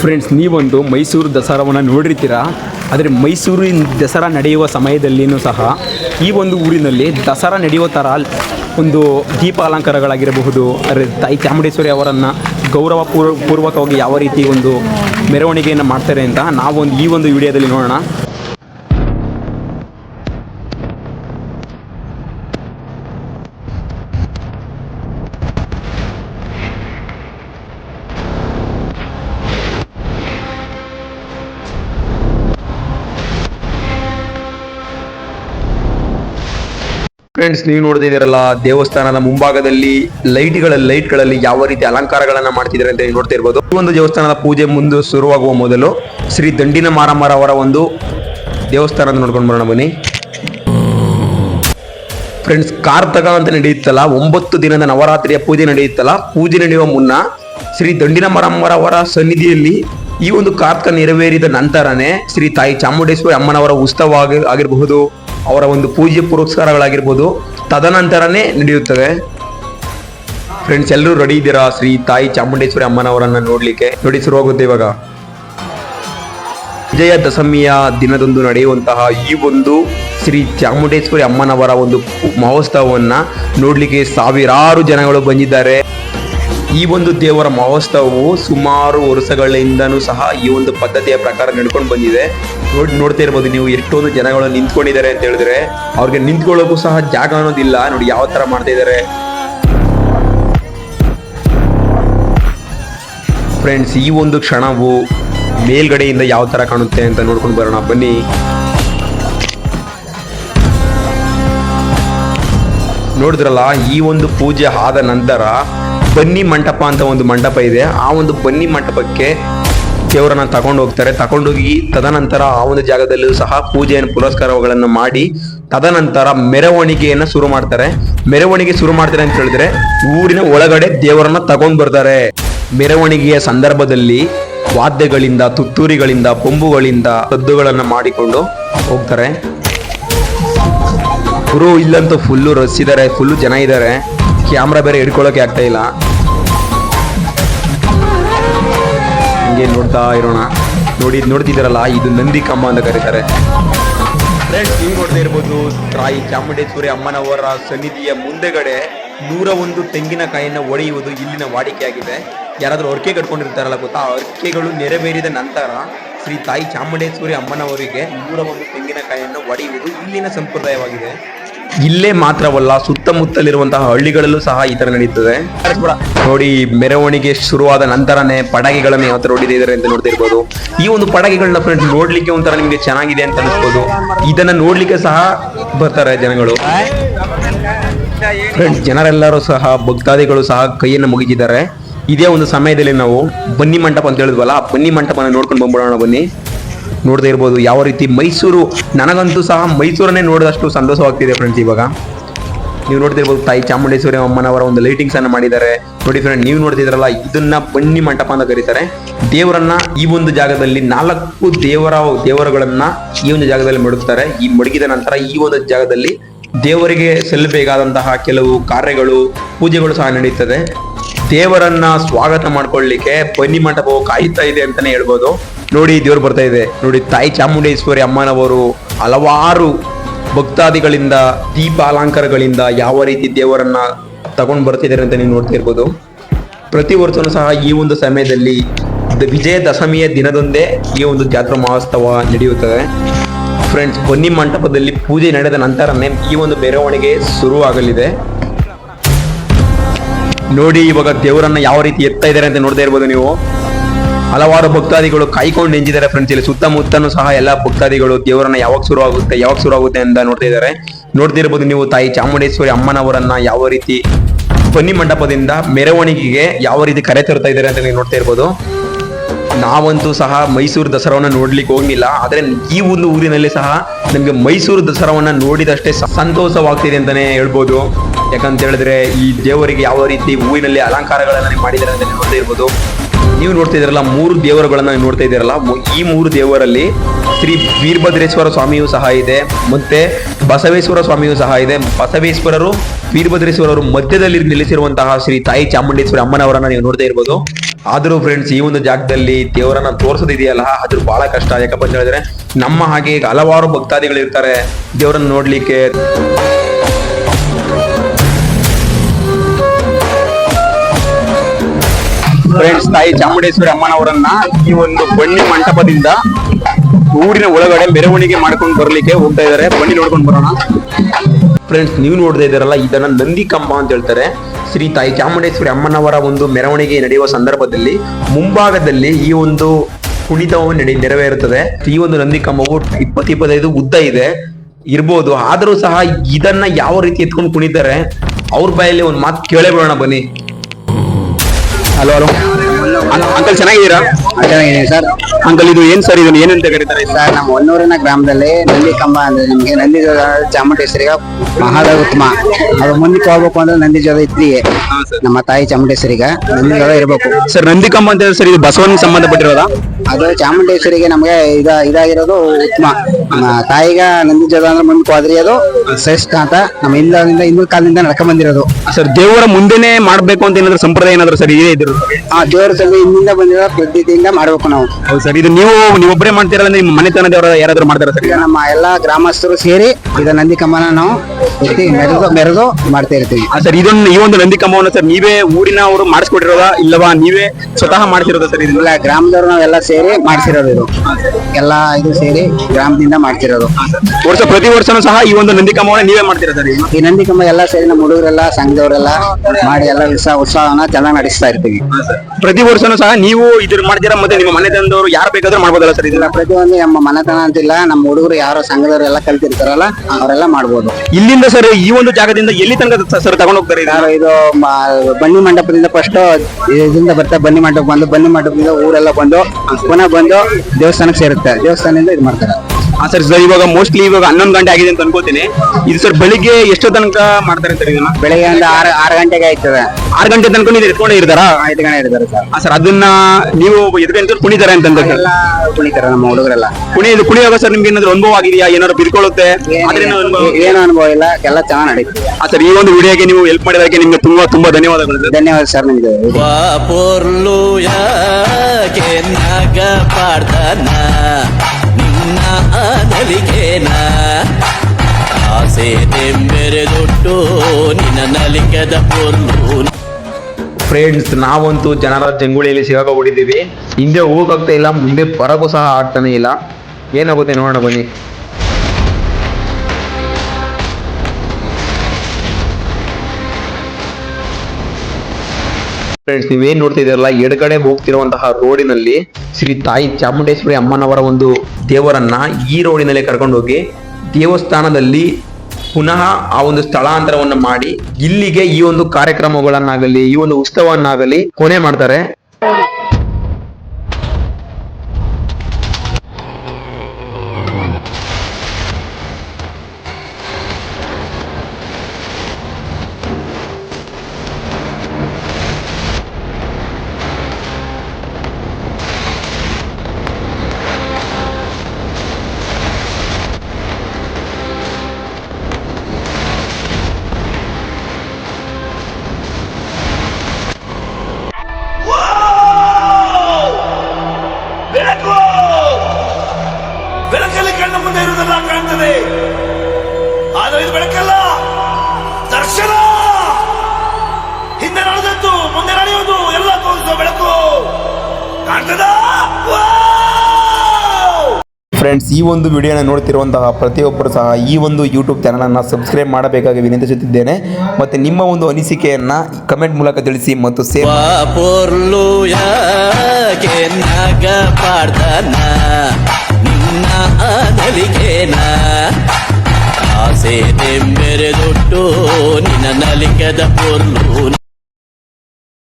Friends ನೀವೊಂದು ಮೈಸೂರು ದಸರಾವನ್ನು ನೋಡಿರ್ತೀರಾ? ಆದರೆ ಮೈಸೂರಿನ ದಸರಾ ನಡೆಯುವ ಸಮಯದಲ್ಲಿಯೂ ಸಹ ಈ ಒಂದು ಊರಿನಲ್ಲಿ ದಸರಾ ನಡೆಯುವ ಥರ ಒಂದು ದೀಪ ಅಲಂಕಾರಗಳಾಗಿರಬಹುದು. ಅರೆ ತಾಯಿ ಚಾಮುಂಡೇಶ್ವರಿ ಅವರನ್ನು ಗೌರವ ಪೂರ್ವ ಪೂರ್ವಕವಾಗಿ ಯಾವ ರೀತಿ ಒಂದು ಮೆರವಣಿಗೆಯನ್ನು ಮಾಡ್ತಾರೆ ಅಂತ ನಾವೊಂದು ಈ ಒಂದು ವಿಡಿಯೋದಲ್ಲಿ ನೋಡೋಣ. ಫ್ರೆಂಡ್ಸ್ ನೀವು ನೋಡ್ತಿದ್ದೀರಲ್ಲ, ದೇವಸ್ಥಾನದ ಮುಂಭಾಗದಲ್ಲಿ ಲೈಟ್ಗಳ, ಲೈಟ್ಗಳಲ್ಲಿ ಯಾವ ರೀತಿ ಅಲಂಕಾರಗಳನ್ನ ಮಾಡ್ತಿದ್ದಾರೆ ಅಂತ ನೀವು ನೋಡ್ತಾ ಇರ್ಬೋದು. ಈ ಒಂದು ದೇವಸ್ಥಾನದ ಪೂಜೆ ಮುಂದೆ ಶುರುವಾಗುವ ಮೊದಲು ಶ್ರೀ ದಂಡಿನ ಮಾರಮ್ಮರ ಅವರ ಒಂದು ದೇವಸ್ಥಾನದ ನೋಡ್ಕೊಂಡು ಬರೋಣ ಬನ್ನಿ. ಫ್ರೆಂಡ್ಸ್ ಕಾರ್ತಕ ಅಂತ ನಡೆಯುತ್ತಲ್ಲ, ಒಂಬತ್ತು ದಿನದ ನವರಾತ್ರಿಯ ಪೂಜೆ ನಡೆಯುತ್ತಲ್ಲ. ಪೂಜೆ ನಡೆಯುವ ಮುನ್ನ ಶ್ರೀ ದಂಡಿನ ಮರಮ್ಮರ ಅವರ ಸನ್ನಿಧಿಯಲ್ಲಿ ಈ ಒಂದು ಕಾರ್ತಕ ನೆರವೇರಿದ ನಂತರನೇ ಶ್ರೀ ತಾಯಿ ಚಾಮುಂಡೇಶ್ವರಿ ಅಮ್ಮನವರ ಉತ್ಸವ ಆಗಿ- ಆಗಿರಬಹುದು. ಅವರ ಒಂದು ಪೂಜೆ ಪುರಸ್ಕಾರಗಳಾಗಿರ್ಬೋದು, ತದನಂತರನೇ ನಡೆಯುತ್ತದೆ ಫ್ರೆಂಡ್ಸ್ ಎಲ್ಲರೂ ರೆಡಿ ಇದ್ದೀರಾ? ಶ್ರೀ ತಾಯಿ ಚಾಮುಂಡೇಶ್ವರಿ ಅಮ್ಮನವರನ್ನ ನೋಡ್ಲಿಕ್ಕೆ? ನೋಡಿ ಶುರುವಾಗುತ್ತೆ ಇವಾಗ. ವಿಜಯ ದಶಮಿಯ ದಿನದಂದು ನಡೆಯುವಂತಹ ಈ ಒಂದು ಶ್ರೀ ಚಾಮುಂಡೇಶ್ವರಿ ಅಮ್ಮನವರ ಒಂದು ಮಹೋತ್ಸವವನ್ನ ನೋಡ್ಲಿಕ್ಕೆ ಸಾವಿರಾರು ಜನಗಳು ಬಂದಿದ್ದಾರೆ. ಈ ಒಂದು ದೇವರ ಮಹೋತ್ಸವವು ಸುಮಾರು ವರ್ಷಗಳಿಂದನೂ ಸಹ ಈ ಒಂದು ಪದ್ಧತಿಯ ಪ್ರಕಾರ ನಡ್ಕೊಂಡು ಬಂದಿದೆ. ನೋಡಿ, ನೋಡ್ತಾ ಇರ್ಬೋದು ನೀವು ಎಷ್ಟೊಂದು ಜನಗಳು ನಿಂತ್ಕೊಂಡಿದ್ದಾರೆ ಅಂತ ಹೇಳಿದ್ರೆ, ಅವ್ರಿಗೆ ನಿಂತ್ಕೊಳ್ಳೋಕ್ಕೂ ಸಹ ಜಾಗ ಅನ್ನೋದಿಲ್ಲ. ನೋಡಿ ಯಾವ ತರ ಮಾಡ್ತಾ ಇದ್ದಾರೆ. ಫ್ರೆಂಡ್ಸ್ ಈ ಒಂದು ಕ್ಷಣವು ಮೇಲ್ಗಡೆಯಿಂದ ಯಾವ ತರ ಕಾಣುತ್ತೆ ಅಂತ ನೋಡ್ಕೊಂಡು ಬರೋಣ. ಬನ್ನಿ. ನೋಡಿದ್ರಲ್ಲ, ಈ ಒಂದು ಪೂಜೆ ಆದ ನಂತರ ಬನ್ನಿ ಮಂಟಪ ಅಂತ ಒಂದು ಮಂಟಪ ಇದೆ. ಆ ಒಂದು ಬನ್ನಿ ಮಂಟಪಕ್ಕೆ ದೇವರನ್ನ ತಗೊಂಡು ಹೋಗ್ತಾರೆ. ತಗೊಂಡೋಗಿ ತದನಂತರ ಆ ಒಂದು ಜಾಗದಲ್ಲೂ ಸಹ ಪೂಜೆಯನ್ನು, ಪುರಸ್ಕಾರಗಳನ್ನು ಮಾಡಿ ತದನಂತರ ಮೆರವಣಿಗೆಯನ್ನು ಶುರು ಮಾಡ್ತಾರೆ. ಮೆರವಣಿಗೆ ಶುರು ಮಾಡ್ತಾರೆ ಅಂತ ಹೇಳಿದ್ರೆ ಊರಿನ ಒಳಗಡೆ ದೇವರನ್ನ ತಗೊಂಡ್ ಬರ್ತಾರೆ. ಮೆರವಣಿಗೆಯ ಸಂದರ್ಭದಲ್ಲಿ ವಾದ್ಯಗಳಿಂದ, ತುತ್ತೂರಿಗಳಿಂದ, ಪೊಂಬುಗಳಿಂದ ಸದ್ದುಗಳನ್ನು ಮಾಡಿಕೊಂಡು ಹೋಗ್ತಾರೆ. ಗುರು ಇಲ್ಲಂತೂ ಫುಲ್ಲು ರಸ್ ಫುಲ್ಲು ಜನ ಇದ್ದಾರೆ ಕ್ಯಾಮ್ರಾ ಬೇರೆ ಹಿಡ್ಕೊಳ್ಳೋಕೆ ಆಗ್ತಾ ಇಲ್ಲ. ಹಂಗೆ ನೋಡ್ತಾ ಇರೋಣ. ನೋಡಿ, ನೋಡ್ತಿದ್ದೀರಲ್ಲ, ಇದು ನಂದಿ ಕಮ್ಮ ಅಂತ ಕರೀತಾರೆ. ಫ್ರೆಂಡ್ಸ್ ನೀವು ನೋಡ್ತಾ ಇರ್ಬೋದು, ತಾಯಿ ಚಾಮುಂಡೇಶ್ವರಿ ಅಮ್ಮನವರ ಸನ್ನಿಧಿಯ ಮುಂದೆಗಡೆ ನೂರ ಒಂದು ತೆಂಗಿನಕಾಯಿಯನ್ನು ಒಡೆಯುವುದು ಇಲ್ಲಿನ ವಾಡಿಕೆಯಾಗಿದೆ. ಯಾರಾದರೂ ಹೊರಕೆ ಕಟ್ಕೊಂಡಿರ್ತಾರಲ್ಲ ಗೊತ್ತಾ? ಹೊರಕೆಗಳು ನೆರವೇರಿದ ನಂತರ ಶ್ರೀ ತಾಯಿ ಚಾಮುಂಡೇಶ್ವರಿ ಅಮ್ಮನವರಿಗೆ ನೂರ ಒಂದು ತೆಂಗಿನಕಾಯಿಯನ್ನು ಒಡೆಯುವುದು ಇಲ್ಲಿನ ಸಂಪ್ರದಾಯವಾಗಿದೆ. ಇಲ್ಲೇ ಮಾತ್ರವಲ್ಲ ಸುತ್ತಮುತ್ತಲಿರುವಂತಹ ಹಳ್ಳಿಗಳಲ್ಲೂ ಸಹ ಈ ತರ ನಡೀತದೆ. ನೋಡಿ, ಮೆರವಣಿಗೆ ಶುರುವಾದ ನಂತರನೇ ಪಟಾಕಿಗಳನ್ನು ಯಾವ ತರ ಹೊಡಿದಿದ್ದಾರೆ ಅಂತ ನೋಡ್ತಿರ್ಬೋದು. ಈ ಒಂದು ಪಟಾಕಿಗಳನ್ನ ಫ್ರೆಂಡ್ಸ್ ನೋಡ್ಲಿಕ್ಕೆ ಒಂಥರ ನಿಮ್ಗೆ ಚೆನ್ನಾಗಿದೆ ಅಂತ ಅನಿಸ್ಬೋದು. ಇದನ್ನ ನೋಡ್ಲಿಕ್ಕೆ ಸಹ ಬರ್ತಾರೆ ಜನಗಳು. ಫ್ರೆಂಡ್ಸ್ ಜನರೆಲ್ಲರೂ ಸಹ, ಭಕ್ತಾದಿಗಳು ಸಹ ಕೈಯನ್ನು ಮುಗಿದಿದ್ದಾರೆ ಇದೇ ಒಂದು ಸಮಯದಲ್ಲಿ ನಾವು ಬನ್ನಿ ಮಂಟಪ ಅಂತ ಹೇಳಿದ್ವಲ್ಲ, ಆ ಬನ್ನಿ ಮಂಟಪನ ನೋಡ್ಕೊಂಡು ಬಂದ್ಬಿಡೋಣ ಬನ್ನಿ. ನೋಡ್ತಾ ಇರ್ಬೋದು. ಯಾವ ರೀತಿ ಮೈಸೂರು, ನನಗಂತೂ ಸಹ ಮೈಸೂರನ್ನೇ ನೋಡಿದಷ್ಟು ಸಂತೋಷವಾಗ್ತಿದೆ ಫ್ರೆಂಡ್ಸ್ ಇವಾಗ. ನೀವು ನೋಡ್ತಿರ್ಬೋದು ತಾಯಿ ಚಾಮುಂಡೇಶ್ವರಿ ಅಮ್ಮನವರ ಒಂದು ಲೈಟಿಂಗ್ಸ್ ಅನ್ನು ಮಾಡಿದ್ದಾರೆ. ನೋಡಿ ಫ್ರೆಂಡ್ ನೀವು ನೋಡ್ತಿದ್ರಲ್ಲ, ಇದನ್ನ ಬನ್ನಿ ಮಂಟಪ ಅಂತ ಕರೀತಾರೆ. ದೇವರನ್ನ ಈ ಒಂದು ಜಾಗದಲ್ಲಿ ನಾಲ್ಕು ದೇವರ, ದೇವರುಗಳನ್ನ ಈ ಒಂದು ಜಾಗದಲ್ಲಿ ಮಡಗುತ್ತಾರೆ ಈ ಮಡಗಿದ ನಂತರ ಈ ಒಂದು ಜಾಗದಲ್ಲಿ ದೇವರಿಗೆ ಸಲ್ಲಬೇಕಾದಂತಹ ಕೆಲವು ಕಾರ್ಯಗಳು, ಪೂಜೆಗಳು ಸಹ ನಡೀತದೆ. ದೇವರನ್ನ ಸ್ವಾಗತ ಮಾಡ್ಕೊಳ್ಳಿಕ್ಕೆ ಬನ್ನಿ ಮಂಟಪವು ಕಾಯ್ತಾ ಇದೆ ಅಂತಾನೆ ಹೇಳ್ಬೋದು. ನೋಡಿ ದೇವ್ರು ಬರ್ತಾ ಇದೆ. ನೋಡಿ ತಾಯಿ ಚಾಮುಂಡೇಶ್ವರಿ ಅಮ್ಮನವರು ಹಲವಾರು ಭಕ್ತಾದಿಗಳಿಂದ, ದೀಪ ಅಲಂಕಾರಗಳಿಂದ ಯಾವ ರೀತಿ ದೇವರನ್ನ ತಗೊಂಡ್ ಬರ್ತಿದ್ದಾರೆ ಅಂತ ನೀವು ನೋಡ್ತಾ ಇರ್ಬೋದು. ಪ್ರತಿ ವರ್ಷನೂ ಸಹ ಈ ಒಂದು ಸಮಯದಲ್ಲಿ ವಿಜಯ ದಶಮಿಯ ದಿನದಂದೇ ಈ ಒಂದು ಜಾತ್ರಾ ಮಹೋತ್ಸವ ನಡೆಯುತ್ತದೆ. ಫ್ರೆಂಡ್ಸ್ ಬನ್ನಿ ಮಂಟಪದಲ್ಲಿ ಪೂಜೆ ನಡೆದ ನಂತರನೇ ಈ ಒಂದು ಮೆರವಣಿಗೆ ಶುರುವಾಗಲಿದೆ. ನೋಡಿ, ಇವಾಗ ದೇವರನ್ನ ಯಾವ ರೀತಿ ಎತ್ತಾ ಇದ್ದಾರೆ ಅಂತ ನೋಡ್ತಾ ಇರ್ಬೋದು ನೀವು. ಹಲವಾರು ಭಕ್ತಾದಿಗಳು ಕಾಯ್ಕೊಂಡು ನಿಂತಿದ್ದಾರೆ ಫ್ರೆಂಡ್ಸ್ ಇಲ್ಲಿ ಸುತ್ತಮುತ್ತನೂ ಸಹ ಎಲ್ಲ ಭಕ್ತಾದಿಗಳು ದೇವರನ್ನ ಯಾವಾಗ ಶುರು ಆಗುತ್ತೆ, ಯಾವಾಗ ಶುರು ಆಗುತ್ತೆ ಅಂತ ನೋಡ್ತಾ ಇದ್ದಾರೆ. ನೋಡ್ತಿರ್ಬೋದು ನೀವು ತಾಯಿ ಚಾಮುಂಡೇಶ್ವರಿ ಅಮ್ಮನವರನ್ನ ಯಾವ ರೀತಿ ಬನ್ನಿ ಮಂಟಪದಿಂದ ಮೆರವಣಿಗೆಗೆ ಯಾವ ರೀತಿ ಕರೆ ತರ್ತಾ ಇದ್ದಾರೆ ಅಂತ ನೀವು ನೋಡ್ತಾ ಇರ್ಬೋದು. ನಾವಂತೂ ಸಹ ಮೈಸೂರು ದಸರಾವನ್ನ ನೋಡ್ಲಿಕ್ಕೆ ಹೋಗಿಲ್ಲ ಆದ್ರೆ ಈ ಒಂದು ಊರಿನಲ್ಲಿ ಸಹ ನಮಗೆ ಮೈಸೂರು ದಸರಾವನ್ನ ನೋಡಿದಷ್ಟೇ ಸಂತೋಷವಾಗ್ತಿದೆ ಅಂತಾನೆ ಹೇಳ್ಬೋದು. ಯಾಕಂತ ಹೇಳಿದ್ರೆ ಈ ದೇವರಿಗೆ ಯಾವ ರೀತಿ ಹೂವಿನಲ್ಲಿ ಅಲಂಕಾರಗಳನ್ನ ಮಾಡಿದ್ದಾರೆ ಅಂತ ನೋಡ್ತಾ ಇರ್ಬೋದು. ನೀವು ನೋಡ್ತಾ ಇದ್ದೀರಲ್ಲ, ಮೂರು ದೇವರುಗಳನ್ನ ನೋಡ್ತಾ ಇದ್ದೀರಲ್ಲ ಈ ಮೂರು ದೇವರಲ್ಲಿ ಶ್ರೀ ವೀರಭದ್ರೇಶ್ವರ ಸ್ವಾಮಿಯೂ ಸಹ ಇದೆ, ಮತ್ತೆ ಬಸವೇಶ್ವರ ಸ್ವಾಮಿಯೂ ಸಹ ಇದೆ. ಬಸವೇಶ್ವರರು, ವೀರಭದ್ರೇಶ್ವರರು ಮಧ್ಯದಲ್ಲಿ ನಿಲ್ಲಿಸಿರುವಂತಹ ಶ್ರೀ ತಾಯಿ ಚಾಮುಂಡೇಶ್ವರಿ ಅಮ್ಮನವರನ್ನ ನೀವು ನೋಡ್ತಾ ಇರ್ಬೋದು. ಆದರೂ ಫ್ರೆಂಡ್ಸ್ ಈ ಒಂದು ಜಾಗದಲ್ಲಿ ದೇವರನ್ನ ತೋರಿಸೋದಿದೆಯಲ್ಲ ಅದು ಬಹಳ ಕಷ್ಟ. ಯಾಕಪ್ಪ ಅಂತ ಹೇಳಿದ್ರೆ, ನಮ್ಮ ಹಾಗೆ ಹಲವಾರು ಭಕ್ತಾದಿಗಳು ಇರ್ತಾರೆ ದೇವರನ್ನ ನೋಡ್ಲಿಕ್ಕೆ. ಫ್ರೆಂಡ್ಸ್ ತಾಯಿ ಚಾಮುಂಡೇಶ್ವರಿ ಅಮ್ಮನವರನ್ನ ಈ ಒಂದು ಬನ್ನಿ ಮಂಟಪದಿಂದ ಊರಿನ ಒಳಗಡೆ ಮೆರವಣಿಗೆ ಮಾಡ್ಕೊಂಡು ಬರ್ಲಿಕ್ಕೆ ಹೋಗ್ತಾ ಇದಾರೆ ಬನ್ನಿ ನೋಡ್ಕೊಂಡು ಬರೋಣ. ಫ್ರೆಂಡ್ಸ್ ನೀವು ನೋಡ್ತಾ ಇದ್ದಾರಲ್ಲ, ಇದನ್ನ ನಂದಿ ಕಂಬ ಅಂತ ಹೇಳ್ತಾರೆ. ಶ್ರೀ ತಾಯಿ ಚಾಮುಂಡೇಶ್ವರಿ ಅಮ್ಮನವರ ಒಂದು ಮೆರವಣಿಗೆ ನಡೆಯುವ ಸಂದರ್ಭದಲ್ಲಿ ಮುಂಭಾಗದಲ್ಲಿ ಈ ಒಂದು ಕುಣಿತವು ನಡೆ, ನೆರವೇರುತ್ತದೆ. ಈ ಒಂದು ನಂದಿ ಕಂಬವು ಇಪ್ಪತ್ತು, ಇಪ್ಪತ್ತೈದು ಉದ್ದ ಇದೆ. ಇರ್ಬೋದು. ಆದರೂ ಸಹ ಇದನ್ನ ಯಾವ ರೀತಿ ಎತ್ಕೊಂಡು ಕುಣಿತಾರೆ, ಅವ್ರ ಬಾಯಲ್ಲಿ ಒಂದು ಮಾತು ಕೇಳೇ ಬಿಡೋಣ ಬನ್ನಿ. ಹಲೋ ಹಲೋ ಅಂಕಲ್ ಚೆನ್ನಾಗಿದ್ದೀರಾ? ಚೆನ್ನಾಗಿದ್ದೀನಿ ಸರ್. ಅಂಕಲ್ ಇದು ಏನ್ ಸರ್ ಇದನ್ನ ಏನಂತ ಕರೀತಾರೆ? ಸರ್ ನಮ್ಮ ಹೊನ್ನೂರಿನ ಗ್ರಾಮದಲ್ಲಿ ನಂದಿ ಕಂಬ ಅಂದ್ರೆ ನಮಗೆ ನಂದಿ ಜೋಗ ಚಾಮುಂಡೇಶ್ವರಿಗ ಮಹಾದ ಉತ್ತಮ ಅದು ಮುಂದಕ್ಕೆ ಹೋಗ್ಬೇಕು ಅಂದ್ರೆ ನಂದಿ ಜೋಗ ಇದ್ರಿಗೆ ನಮ್ಮ ತಾಯಿ ಚಾಮುಂಡೇಶ್ವರಿಗ ನಂದಿಗಳ ಇರಬೇಕು. ಸರ್ ನಂದಿ ಕಂಬ ಅಂತ ಹೇಳಿ ಸರ್ ಇದು ಬಸವನಿಗೆ ಸಂಬಂಧಪಟ್ಟಿರೋದ? ಅದು ಚಾಮುಂಡೇಶ್ವರಿಗೆ ನಮಗೆ ಇದ ಇದಾಗಿರೋದು ಉತ್ತಮ ನಮ್ಮ ತಾಯಿಗ ನಂದಿ ಜದ ಅಂದ್ರೆ ಮುಂದೆ ಹೋದ್ರಿ ಅದು ಶ್ರೇಷ್ಠ ಅಂತ ನಮ್ಮ ಹಿಂದಿನಿಂದ ಹಿಂದಿನ ಕಾಲದಿಂದ ನಡ್ಕೊಂಡ್ ಬಂದಿರೋದು. ಸರ್ ದೇವರ ಮುಂದೆನೆ ಮಾಡ್ಬೇಕು ಅಂತ ಏನಾದ್ರು ಸಂಪ್ರದಾಯ ಏನಾದ್ರು ಸರ್ ಇದೇ ಇದ್ರು ಆ ದೇವರ ಸಲ್ಲಿ ಹಿಂದಿಂದ ಬಂದಿರೋ ಪದ್ಧತಿಯಿಂದ ಮಾಡ್ಬೇಕು ನಾವು. ಹೌದು ಸರ್ ಇದು ನೀವು ನೀವೊಬ್ಬರೇ ಮಾಡ್ತೀರಲ್ಲ ನಿಮ್ಮ ಮನೆತನ ದೇವರ ಯಾರಾದ್ರೂ ಮಾಡ್ತಾರ ಸರ್? ಈಗ ನಮ್ಮ ಎಲ್ಲಾ ಗ್ರಾಮಸ್ಥರು ಸೇರಿ ಇದ ನಂದಿ ಕಂಬನ ನಾವು ಎತ್ತಿ ಮೆರೆದು ಮೆರೆದು ಮಾಡ್ತಾ ಇರ್ತೀವಿ. ಸರ್ ಇದೊಂದು ಈ ಒಂದು ನಂದಿ ಸರ್ ನೀವೇ ಊರಿನ ಅವರು ಮಾಡಿಸ್ಕೊಟ್ಟಿರೋದ ಇಲ್ಲವಾ? ನೀವೇ ಸ್ವತಃ ಮಾಡ್ತಿರೋದಾ ಸರ್ ಇದನ್ನ ಇಲ್ಲ ಗ್ರಾಮದವ್ರು ನಾವೆಲ್ಲ ಸೇರಿ ಮಾಡಿಸಿರೋದು ಇದು. ಎಲ್ಲ ಇದು ಸೇರಿ ಗ್ರಾಮದಿಂದ ಮಾಡ್ತಿರೋದು. ವರ್ಷ ಪ್ರತಿ ವರ್ಷನೂ ಸಹ ಈ ಒಂದು ನಂದಿ ಕಂಬವನ್ನು ನೀವೇ ಮಾಡ್ತೀರಾ ಸರ್ ಈ ನಂದಿ ಕಂಬ ಎಲ್ಲ ಸೇರಿ ನಮ್ಮ ಹುಡುಗರೆಲ್ಲ ಸಂಘದವರೆಲ್ಲ ಮಾಡಿ ಎಲ್ಲ ಉತ್ಸಾಹ ಉತ್ಸವನ ಚೆನ್ನಾಗಿ ನಡೆಸ್ತಾ ಇರ್ತೀವಿ. ಪ್ರತಿ ವರ್ಷನೂ ಸಹ ನೀವು ಇದ್ರ ಮಾಡ್ತೀರಾ ಮತ್ತೆ ನಿಮ್ಮ ಮನೆತನದವರು ಯಾರು ಬೇಕಾದ್ರೂ ಮಾಡ್ಬೋದಲ್ಲ ಸರ್ ಇದನ್ನ? ಪ್ರತಿ ಪ್ರತಿಯೊಂದು ನಮ್ಮ ಮನೆತನ ಅಂತಿಲ್ಲ ನಮ್ಮ ಹುಡುಗರು ಯಾರೋ ಸಂಘದವರೆಲ್ಲ ಕಲ್ತಿರ್ತಾರಲ್ಲ ಅವರೆಲ್ಲ ಮಾಡ್ಬೋದು. ಇಲ್ಲಿಂದ ಸರ್ ಈ ಒಂದು ಜಾಗದಿಂದ ಎಲ್ಲಿ ತನಕ ಸರ್ ತಗೊಂಡು ಹೋಗ್ತಾರೆ ಇದನ್ನ? ಯಾರು ಇದು ಮ- ಬನ್ನಿ ಮಂಟಪದಿಂದ ಫಸ್ಟ್ ಇದರಿಂದ ಬರ್ತಾ ಬನ್ನಿ ಮಂಟಪ ಬಂದು, ಬನ್ನಿ ಮಂಟಪದಿಂದ ಊರೆಲ್ಲ ಬಂದು, ಪುನಃ ಬಂದು ದೇವಸ್ಥಾನಕ್ಕೆ ಸೇರುತ್ತೆ. ದೇವಸ್ಥಾನದಿಂದ ಇದು ಮಾಡ್ತಾರೆ. ಹಾ ಸರ್ ಸರ್ ಇವಾಗ ಮೋಸ್ಟ್ಲಿ ಇವಾಗ ಹನ್ನೊಂದು ಗಂಟೆ ಆಗಿದೆ ಅಂತ ಅನ್ಕೋತೀನಿ. ಇದು ಸರ್ ಬೆಳಿಗ್ಗೆ ಎಷ್ಟೋ ತನಕ ಮಾಡ್ತಾರೆ ಸರ್ ಇದನ್ನ? ಬೆಳಿಗ್ಗೆ ಒಂದು ಆರು ಆರು ಗಂಟೆಗೆ ಆಯ್ತದೆ. ಆರು ಗಂಟೆ ತನಕ ನೀವು ಎತ್ಕೊಂಡೇ ಇರ್ತಾರಾ? ಐದು ಗಂಟೆ ಇರ್ತಾರೆ ಸರ್. ಹಾ ಸರ್ ಅದನ್ನ ನೀವು ಎದ್ಕೊಂಡು ಕುಣಿತಾರೆ ಅಂತ ಅಂದ್ಬಿಟ್ಟು. ಎಲ್ಲ ಕುಣಿತಾರೆ ನಮ್ಮ ಹುಡುಗರೆಲ್ಲ. ಕುಣಿ ಇದು ಕುಣಿಯುವಾಗ ಸರ್ ನಿಮ್ಗೆ ಏನಾದ್ರು ಅನುಭವ ಆಗಿದೆಯಾ? ಏನಾದ್ರು ಬಿದ್ಕೊಳ್ಳುತ್ತೆ ಅದ್ರಿಂದ ಅನುಭವ ಏನು ಅನುಭವ ಇಲ್ಲ. ಎಲ್ಲ ಚೆನ್ನಾಗಿ ನಡೀತದೆ. ಹಾ ಸರ್ ಈ ಒಂದು ವಿಡಿಯೋಗೆ ನೀವು ಹೆಲ್ಪ್ ಮಾಡಿದಕ್ಕೆ ನಿಮ್ಗೆ ತುಂಬಾ ತುಂಬಾ ಧನ್ಯವಾದಗಳು ಸರ್. ಧನ್ಯವಾದ ಸರ್ ನಿಮ್ಗೆ. ವಾಪೊರ್ಲು ನಲಿಗೆನ ಆಸೆ ತೆಂಬೆರೆದೊಟ್ಟು ನಿನ್ನ ನಲಿಕದ ಪೊರ್ಲು ಫ್ರೆಂಡ್ಸ್ ನಾವಂತೂ ಜನರ ಜಂಗುಳಿಯಲ್ಲಿ ಹೊಡಿದೀವಿ ಹಿಂದೆ ಹೋಗಕ್ತಾ ಇಲ್ಲ, ಮುಂದೆ ಬರೋಕ್ಕೂ ಸಹ ಆಗ್ತಾನೆ ಇಲ್ಲ. ಏನಾಗುತ್ತೆ ನೋಡೋಣ ಬನ್ನಿ. ಫ್ರೆಂಡ್ಸ್ ನೀವೇನ್ ನೋಡ್ತಾ ಇದೀರಲ್ಲ? ಎಡಗಡೆ ಹೋಗ್ತಿರುವಂತಹ ರೋಡಿನಲ್ಲಿ ಶ್ರೀ ತಾಯಿ ಚಾಮುಂಡೇಶ್ವರಿ ಅಮ್ಮನವರ ಒಂದು ದೇವರನ್ನ ಈ ರೋಡಿನಲ್ಲಿ ಕರ್ಕೊಂಡು ಹೋಗಿ ದೇವಸ್ಥಾನದಲ್ಲಿ ಪುನಃ ಆ ಒಂದು ಸ್ಥಳಾಂತರವನ್ನು ಮಾಡಿ ಇಲ್ಲಿಗೆ ಈ ಒಂದು ಕಾರ್ಯಕ್ರಮಗಳನ್ನಾಗಲಿ, ಈ ಒಂದು ಉತ್ಸವವನ್ನಾಗಲಿ ಕೊನೆ ಮಾಡ್ತಾರೆ. ಬೆಳಕಲ್ಲ ದರ್ಶನ! ಹಿಂದೆ ನಡೆದದ್ದು ಮುಂದೆ ನಡೆಯುವುದು ಎಲ್ಲ ತೋರಿಸುವ ಬೆಳಕು. ಕಾಣ್ತದ? ಫ್ರೆಂಡ್ಸ್ ಈ ಒಂದು ವಿಡಿಯೋನ ನೋಡ್ತಿರುವಂತಹ ಪ್ರತಿಯೊಬ್ಬರು ಸಹ ಈ ಒಂದು ಯೂಟ್ಯೂಬ್ ಚಾನಲನ್ನು ಸಬ್ಸ್ಕ್ರೈಬ್ ಮಾಡಬೇಕಾಗಿ ವಿನಂತಿಸುತ್ತಿದ್ದೇನೆ. ಮತ್ತು ನಿಮ್ಮ ಒಂದು ಅನಿಸಿಕೆಯನ್ನು ಕಮೆಂಟ್ ಮೂಲಕ ತಿಳಿಸಿ ಮತ್ತು ಸೇವ್ ನಿನ್ನ ನಲಿಗೆನ ಆಸೆ ತೆಂಬೆರೆದೊಟ್ಟು ನಿನ್ನ ನಲಿಕದ ಪೊರ್ಲು